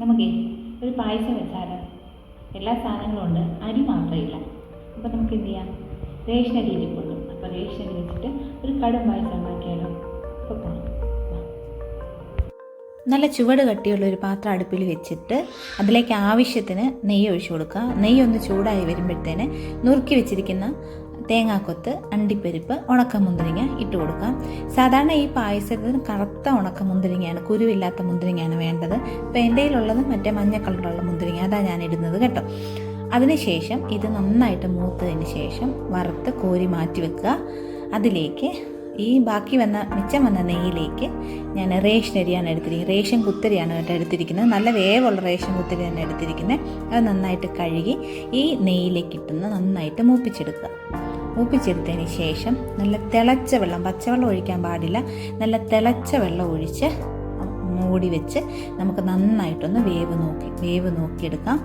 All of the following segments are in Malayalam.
നമുക്കേ ഒരു പായസം വെച്ചാലോ? എല്ലാ സാധനങ്ങളും ഉണ്ട്. അരി മാത്രമില്ല. അപ്പോൾ നമുക്ക് എന്ത് ചെയ്യാം? റേഷൻ അരി ഇരിപ്പുണ്ട് അപ്പോൾ റേഷൻ അരി വെച്ചിട്ട് ഒരു കടും പായസം ഉണ്ടാക്കിയാലോ? അപ്പോൾ പോകാം. നല്ല ചുവട് കട്ടിയുള്ള ഒരു പാത്രം അടുപ്പിൽ വെച്ചിട്ട് അതിലേക്ക് ആവശ്യത്തിന് നെയ്യ് ഒഴിച്ചു കൊടുക്കുക. നെയ്യ് ഒന്ന് ചൂടായി വരുമ്പോഴത്തേന് നുറുക്കി വെച്ചിരിക്കുന്ന തേങ്ങാക്കൊത്ത് അണ്ടിപ്പരിപ്പ് ഉണക്കമുന്തിരിങ്ങ ഇട്ട് കൊടുക്കാം. സാധാരണ ഈ പായസത്തിന് കറുത്ത ഉണക്കമുന്തിരിങ്ങയാണ് കുരുവില്ലാത്ത മുന്തിരിങ്ങയാണ് വേണ്ടത്. ഇപ്പോൾ എന്റെ കയ്യിലുള്ളത് മറ്റേ മഞ്ഞ കളറുള്ള മുന്തിരിങ്ങ അതാണ് ഞാൻ ഇടുന്നത് കേട്ടോ. അതിനുശേഷം ഇത് നന്നായിട്ട് മൂത്തതിന് ശേഷം വറുത്ത് കോരി മാറ്റി വെക്കുക. അതിലേക്ക് ഈ ബാക്കി വന്ന മിച്ചം വന്ന നെയ്യിലേക്ക് ഞാൻ റേഷൻ അരിയാണ് എടുത്തിരിക്കുന്നത്. റേഷൻ കുത്തരിയാണ് കേട്ടോ എടുത്തിരിക്കുന്നത്. നല്ല വേവുള്ള റേഷൻ കുത്തരി തന്നെ എടുത്തിരിക്കുന്നത്. അത് നന്നായിട്ട് കഴുകി ഈ നെയ്യിലേക്ക് ഇട്ടുന്ന നന്നായിട്ട് മൂപ്പിച്ചെടുക്കുക. മൂപ്പിച്ചെടുത്തതിന് ശേഷം നല്ല തിളച്ച വെള്ളം പച്ചവെള്ളം ഒഴിക്കാൻ പാടില്ല. നല്ല തിളച്ച വെള്ളം ഒഴിച്ച് മൂടി വെച്ച് നമുക്ക് നന്നായിട്ടൊന്ന് വേവ് നോക്കി വേവ് നോക്കിയെടുക്കാം.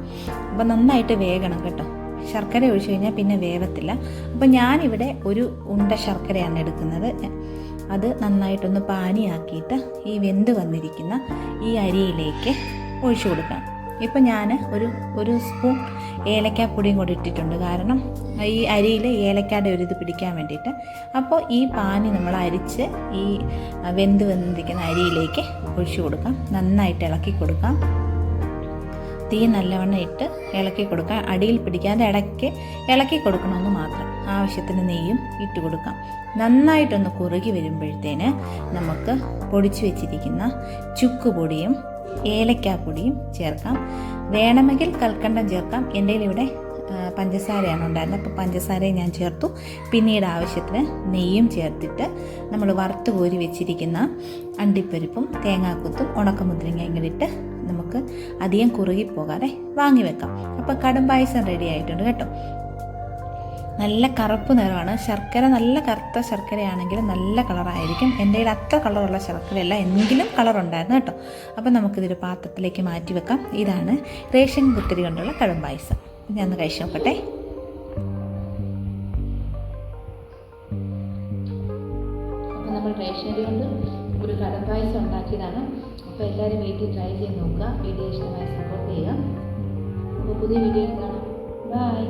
അപ്പോൾ നന്നായിട്ട് വേകണം കേട്ടോ. ശർക്കര ഒഴിച്ചു കഴിഞ്ഞാൽ പിന്നെ വേവത്തില്ല. അപ്പോൾ ഞാനിവിടെ ഒരു ഉണ്ട ശർക്കരയാണ് എടുക്കുന്നത്. അത് നന്നായിട്ടൊന്ന് പാനിയാക്കിയിട്ട് ഈ വെന്ത് വന്നിരിക്കുന്ന ഈ അരിയിലേക്ക് ഒഴിച്ചു കൊടുക്കണം. ഇപ്പം ഞാൻ ഒരു ഒരു സ്പൂൺ ഏലക്കാപ്പൊടിയും കൂടി ഇട്ടിട്ടുണ്ട്. കാരണം ഈ അരിയിൽ ഏലക്കായുടെ ഒരു ഇത് പിടിക്കാൻ വേണ്ടിയിട്ട്. അപ്പോൾ ഈ പാനി നമ്മൾ അരിച്ച് ഈ വെന്ത് വെന്തിരിക്കുന്ന അരിയിലേക്ക് ഒഴിച്ചു കൊടുക്കാം. നന്നായിട്ട് ഇളക്കി കൊടുക്കാം. തീ നല്ലവണ്ണം ഇട്ട് ഇളക്കി കൊടുക്കാം. അടിയിൽ പിടിക്കാതെ ഇടയ്ക്ക് ഇളക്കി കൊടുക്കണമെന്ന് മാത്രം. ആവശ്യത്തിന് നെയ്യും ഇട്ട് കൊടുക്കാം. നന്നായിട്ടൊന്ന് കുറുകി വരുമ്പോഴത്തേന് നമുക്ക് പൊടിച്ചു വെച്ചിരിക്കുന്ന ചുക്ക് പൊടിയും ഏലക്കാപ്പൊടിയും ചേർക്കാം. വേണമെങ്കിൽ കൽക്കണ്ടം ചേർക്കാം. എന്റെ ഇവിടെ പഞ്ചസാരയാണ് ഉണ്ടായിരുന്നത്. അപ്പോൾ പഞ്ചസാരയും ഞാൻ ചേർത്തു. പിന്നീട് ആവശ്യത്തിന് നെയ്യും ചേർത്തിട്ട് നമ്മൾ വറുത്ത് കോരി വെച്ചിരിക്കുന്ന അണ്ടിപ്പരിപ്പും തേങ്ങാക്കുത്തും ഉണക്കമുദ്രങ്ങയും നമുക്ക് അധികം കുറുകിപ്പോകാതെ വാങ്ങി വെക്കാം. അപ്പോൾ കടും പായസം റെഡി ആയിട്ടുണ്ട് കേട്ടോ. നല്ല കറുപ്പ് നിറമാണ്. ശർക്കര നല്ല കറുത്ത ശർക്കരയാണെങ്കിൽ നല്ല കളറായിരിക്കും. എന്റെ കയ്യിൽ അത്ര കളറുള്ള ശർക്കരയല്ല എന്തെങ്കിലും കളറുണ്ടായിരുന്നു കേട്ടോ. അപ്പോൾ നമുക്കിതൊരു പാത്രത്തിലേക്ക് മാറ്റി വെക്കാം. ഇതാണ് റേഷൻ കുത്തിരി കൊണ്ടുള്ള കഴുമ്പായസം പായസം ഞാൻ ഒന്ന് കഴിച്ചു നോക്കട്ടെ. അപ്പോൾ അരി കൊണ്ട് ഒരു കടം പായസം ഉണ്ടാക്കിയതാണ്. അപ്പോൾ എല്ലാവരും വീട്ടിൽ ട്രൈ ചെയ്ത് നോക്കുക. വീഡിയോ ഇഷ്ടമായി സപ്പോർട്ട് ചെയ്യുക. അപ്പോൾ പുതിയ വീഡിയോയിൽ കാണാം. ബൈ